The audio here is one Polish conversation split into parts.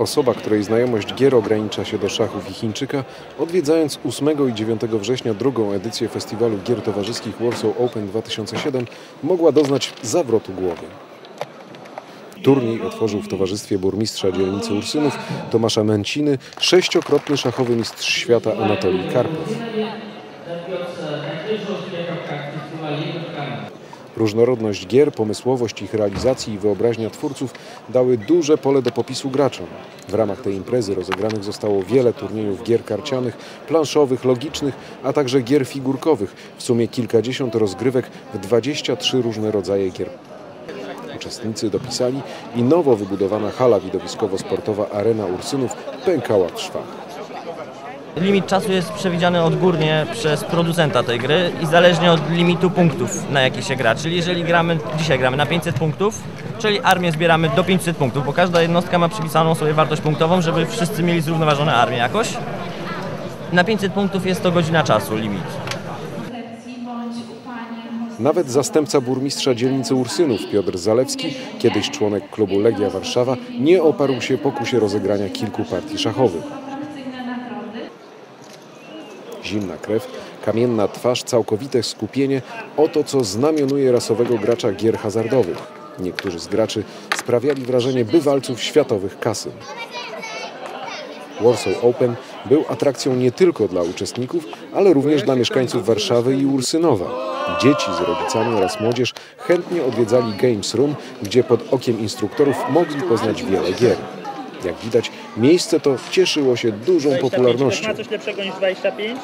Osoba, której znajomość gier ogranicza się do szachów i Chińczyka, odwiedzając 8 i 9 września drugą edycję festiwalu gier towarzyskich Warsaw Open 2007, mogła doznać zawrotu głowy. Turniej otworzył w towarzystwie burmistrza dzielnicy Ursynów Tomasza Męciny sześciokrotny szachowy mistrz świata Anatolii Karpow. Różnorodność gier, pomysłowość ich realizacji i wyobraźnia twórców dały duże pole do popisu graczom. W ramach tej imprezy rozegranych zostało wiele turniejów gier karcianych, planszowych, logicznych, a także gier figurkowych. W sumie kilkadziesiąt rozgrywek w 23 różne rodzaje gier. Uczestnicy dopisali i nowo wybudowana hala widowiskowo-sportowa Arena Ursynów pękała w szwach. Limit czasu jest przewidziany odgórnie przez producenta tej gry i zależnie od limitu punktów, na jaki się gra. Czyli jeżeli gramy, dzisiaj gramy na 500 punktów, czyli armię zbieramy do 500 punktów, bo każda jednostka ma przypisaną sobie wartość punktową, żeby wszyscy mieli zrównoważone armię jakoś. Na 500 punktów jest to godzina czasu limit. Nawet zastępca burmistrza dzielnicy Ursynów Piotr Zalewski, kiedyś członek klubu Legia Warszawa, nie oparł się pokusie rozegrania kilku partii szachowych. Zimna krew, kamienna twarz, całkowite skupienie – oto co znamionuje rasowego gracza gier hazardowych. Niektórzy z graczy sprawiali wrażenie bywalców światowych kasyn. Warsaw Open był atrakcją nie tylko dla uczestników, ale również dla mieszkańców Warszawy i Ursynowa. Dzieci z rodzicami oraz młodzież chętnie odwiedzali Games Room, gdzie pod okiem instruktorów mogli poznać wiele gier. Jak widać, miejsce to cieszyło się dużą popularnością. Ma coś lepszego niż 25?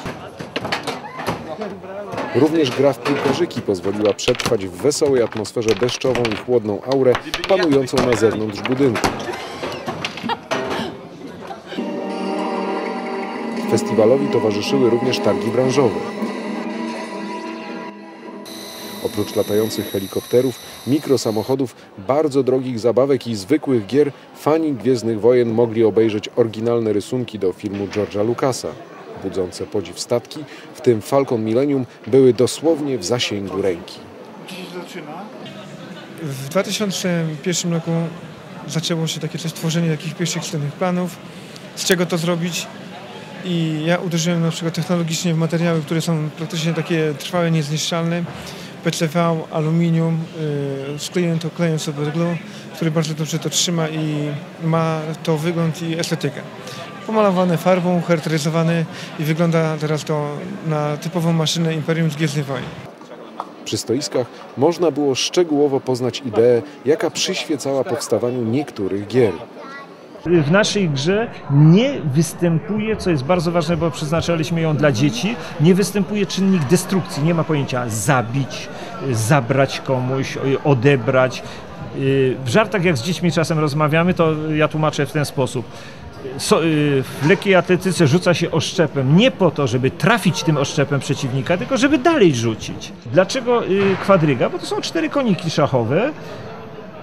Również gra w piłkarzyki pozwoliła przetrwać w wesołej atmosferze deszczową i chłodną aurę panującą na zewnątrz budynku. Festiwalowi towarzyszyły również targi branżowe. Oprócz latających helikopterów, mikrosamochodów, bardzo drogich zabawek i zwykłych gier, fani Gwiezdnych Wojen mogli obejrzeć oryginalne rysunki do filmu George'a Lucasa. Budzące podziw statki, w tym Falcon Millennium, były dosłownie w zasięgu ręki. W 2001 roku zaczęło się takie coś, tworzenie takich pierwszych sztywnych planów, z czego to zrobić. I ja uderzyłem na przykład technologicznie w materiały, które są praktycznie takie trwałe, niezniszczalne. PCV, aluminium, yy, skleję to klejem superglue, który bardzo dobrze to trzyma i ma to wygląd i estetykę. Pomalowane farbą, charakteryzowane i wygląda teraz to na typową maszynę Imperium z Gwiezdnych Wojen. Przy stoiskach można było szczegółowo poznać ideę, jaka przyświecała powstawaniu niektórych gier. W naszej grze nie występuje, co jest bardzo ważne, bo przeznaczaliśmy ją dla dzieci, nie występuje czynnik destrukcji. Nie ma pojęcia zabić, zabrać komuś, odebrać. W żartach, jak z dziećmi czasem rozmawiamy, to ja tłumaczę w ten sposób. So, w lekkiej atletyce rzuca się oszczepem nie po to, żeby trafić tym oszczepem przeciwnika, tylko żeby dalej rzucić. Dlaczego kwadryga? Bo to są cztery koniki szachowe.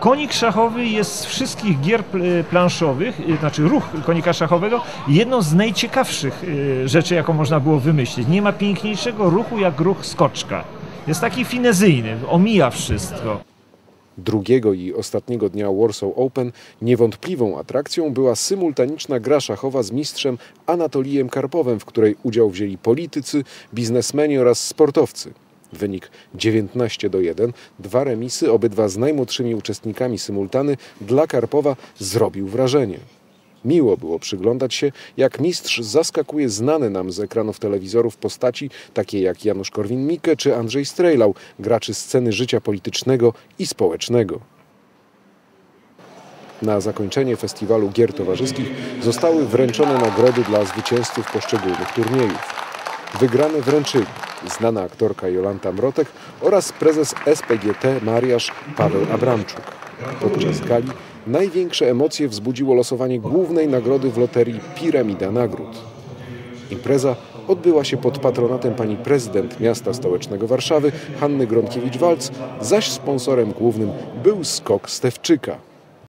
Konik szachowy jest z wszystkich gier planszowych, znaczy ruch konika szachowego, jedną z najciekawszych rzeczy, jaką można było wymyślić. Nie ma piękniejszego ruchu jak ruch skoczka. Jest taki finezyjny, omija wszystko. Drugiego i ostatniego dnia Warsaw Open niewątpliwą atrakcją była symultaniczna gra szachowa z mistrzem Anatolijem Karpowem, w której udział wzięli politycy, biznesmeni oraz sportowcy. Wynik 19 do 1, dwa remisy, obydwa z najmłodszymi uczestnikami symultany, dla Karpowa zrobił wrażenie. Miło było przyglądać się, jak mistrz zaskakuje znane nam z ekranów telewizorów postaci, takie jak Janusz Korwin-Mikke czy Andrzej Strejlał, graczy sceny życia politycznego i społecznego. Na zakończenie festiwalu gier towarzyskich zostały wręczone nagrody dla zwycięzców poszczególnych turniejów. Wygrane wręczyli znana aktorka Jolanta Mrotek oraz prezes SPGT Mariasz Paweł Abramczuk. Podczas gali największe emocje wzbudziło losowanie głównej nagrody w loterii Piramida Nagród. Impreza odbyła się pod patronatem pani prezydent miasta stołecznego Warszawy Hanny Gronkiewicz-Walc, zaś sponsorem głównym był skok Stewczyka.